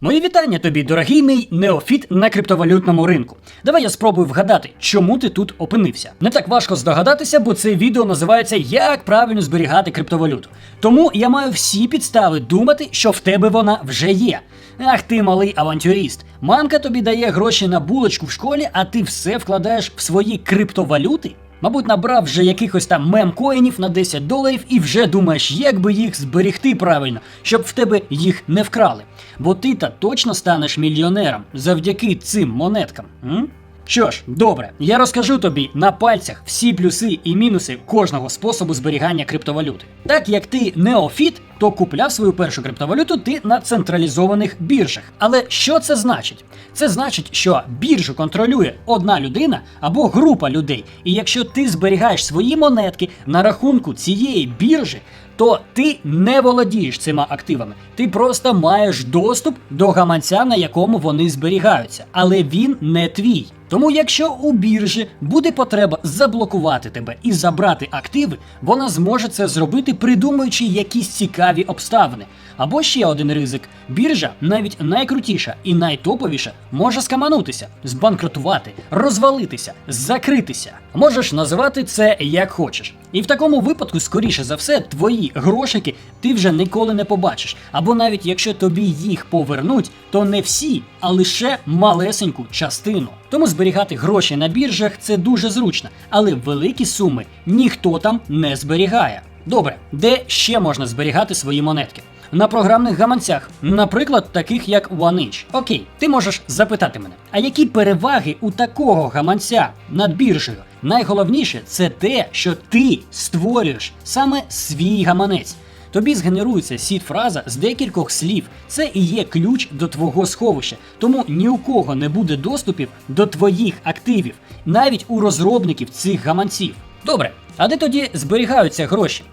Мої вітання тобі, дорогий мій неофіт на криптовалютному ринку. Давай я спробую вгадати, чому ти тут опинився. Не так важко здогадатися, бо це відео називається Як правильно зберігати криптовалюту. Тому я маю всі підстави думати, що в тебе вона вже є. Ах ти малий авантюріст. Мамка тобі дає гроші на булочку в школі, а ти все вкладаєш в свої криптовалюти? Мабуть, набрав вже якихось там мемкоїнів на 10 доларів і вже думаєш, як би їх зберегти правильно, щоб в тебе їх не вкрали. Бо ти та точно станеш мільйонером завдяки цим монеткам. М? Що ж, добре, я розкажу тобі на пальцях всі плюси і мінуси кожного способу зберігання криптовалюти. Так як ти неофіт, то купляв свою першу криптовалюту ти на централізованих біржах. Але що це значить? Це значить, що біржу контролює одна людина або група людей. І якщо ти зберігаєш свої монетки на рахунку цієї біржі, то ти не володієш цими активами. Ти просто маєш доступ до гаманця, на якому вони зберігаються, але він не твій. Тому, якщо у біржі буде потреба заблокувати тебе і забрати активи, вона зможе це зробити, придумуючи якісь цікаві обставини. Або ще один ризик: біржа, навіть найкрутіша і найтоповіша, може скаманутися, збанкрутувати, розвалитися, закритися. Можеш називати це як хочеш. І в такому випадку, скоріше за все, твої грошики ти вже ніколи не побачиш. Або навіть якщо тобі їх повернуть, то не всі, а лише малесеньку частину. Тому зберігати гроші на біржах це дуже зручно, але великі суми ніхто там не зберігає. Добре, де ще можна зберігати свої монетки? На програмних гаманцях, наприклад, таких як OneInch. Окей, ти можеш запитати мене, а які переваги у такого гаманця над біржею? Найголовніше це те, що ти створюєш саме свій гаманець. Тобі згенерується сід-фраза з декількох слів. Це і є ключ до твого сховища. Тому ні у кого не буде доступів до твоїх активів, навіть у розробників цих гаманців. Добре, а де тоді зберігаються гроші?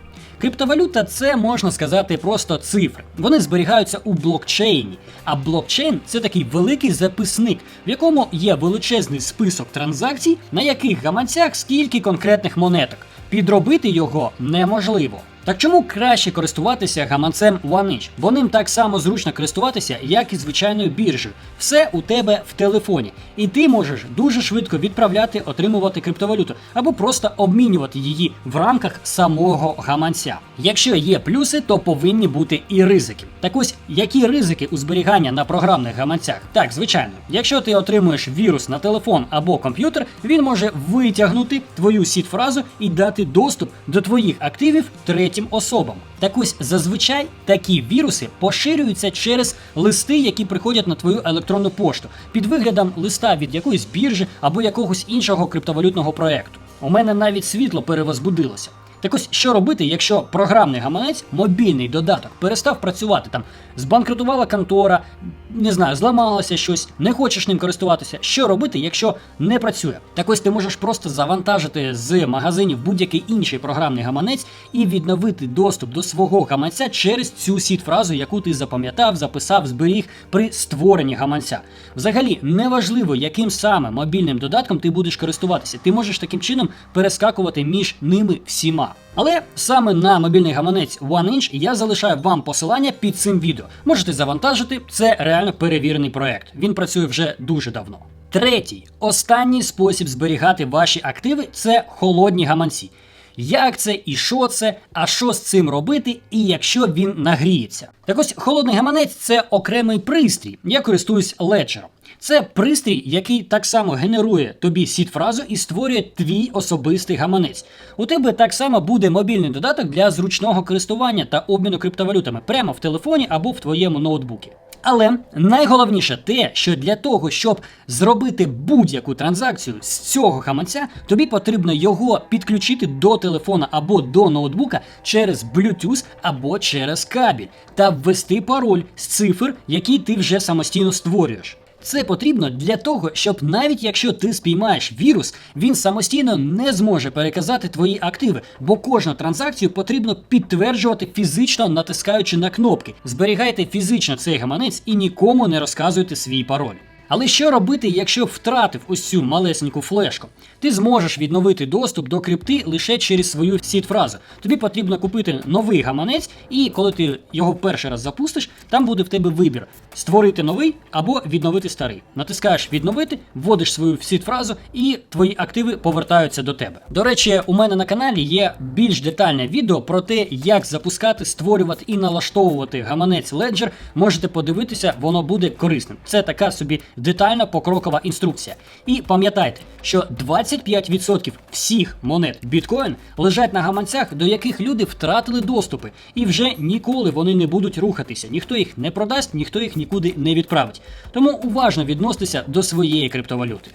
Криптовалюта це можна сказати просто цифри. Вони зберігаються у блокчейні. А блокчейн це такий великий записник, в якому є величезний список транзакцій, на яких гаманцях скільки конкретних монеток. Підробити його неможливо. Так чому краще користуватися гаманцем OneInch? Бо ним так само зручно користуватися, як і звичайною біржею. Все у тебе в телефоні. І ти можеш дуже швидко відправляти, отримувати криптовалюту або просто обмінювати її в рамках самого гаманця. Якщо є плюси, то повинні бути і ризики. Так ось, які ризики у зберігання на програмних гаманцях? Так, звичайно, якщо ти отримуєш вірус на телефон або комп'ютер, він може витягнути твою сід-фразу і дати доступ до твоїх активів третім особам. Так ось зазвичай такі віруси поширюються через листи, які приходять на твою електронну пошту, під виглядом листа від якоїсь біржі або якогось іншого криптовалютного проекту. У мене навіть світло перевозбудилося. Так ось що робити, якщо програмний гаманець, мобільний додаток, перестав працювати там, збанкрутувала контора, не знаю, зламалося щось, не хочеш ним користуватися. Що робити, якщо не працює? Так ось ти можеш просто завантажити з магазинів будь-який інший програмний гаманець і відновити доступ до свого гаманця через цю сіт-фразу, яку ти запам'ятав, записав, зберіг при створенні гаманця. Взагалі, неважливо, яким саме мобільним додатком ти будеш користуватися. Ти можеш таким чином перескакувати між ними всіма. Але саме на мобільний гаманець OneInch я залишаю вам посилання під цим відео. Можете завантажити, це реально перевірений проект. Він працює вже дуже давно. Третій, останній спосіб зберігати ваші активи це холодні гаманці. Як це і що це, а що з цим робити, і якщо він нагріється. Так ось холодний гаманець це окремий пристрій. Я користуюсь леджером. Це пристрій, який так само генерує тобі сід-фразу і створює твій особистий гаманець. У тебе так само буде мобільний додаток для зручного користування та обміну криптовалютами прямо в телефоні або в твоєму ноутбукі. Але найголовніше те, що для того, щоб зробити будь-яку транзакцію з цього гаманця, тобі потрібно його підключити до телефона або до ноутбука через Bluetooth або через кабель та ввести пароль з цифр, які ти вже самостійно створюєш. Це потрібно для того, щоб навіть якщо ти спіймаєш вірус, він самостійно не зможе переказати твої активи, бо кожну транзакцію потрібно підтверджувати фізично натискаючи на кнопки. Зберігайте фізично цей гаманець і нікому не розказуйте свій пароль. Але що робити, якщо втратив ось цю малесеньку флешку? Ти зможеш відновити доступ до крипти лише через свою сід-фразу. Тобі потрібно купити новий гаманець, і коли ти його перший раз запустиш, там буде в тебе вибір: створити новий або відновити старий. Натискаєш відновити, вводиш свою сід-фразу, і твої активи повертаються до тебе. До речі, у мене на каналі є більш детальне відео про те, як запускати, створювати і налаштовувати гаманець Ledger. Можете подивитися, воно буде корисним. Це така собі детальна покрокова інструкція. І пам'ятайте, що 25% всіх монет біткоін лежать на гаманцях, до яких люди втратили доступи, і вже ніколи вони не будуть рухатися. Ніхто їх не продасть, ніхто їх нікуди не відправить. Тому уважно відноситися до своєї криптовалюти.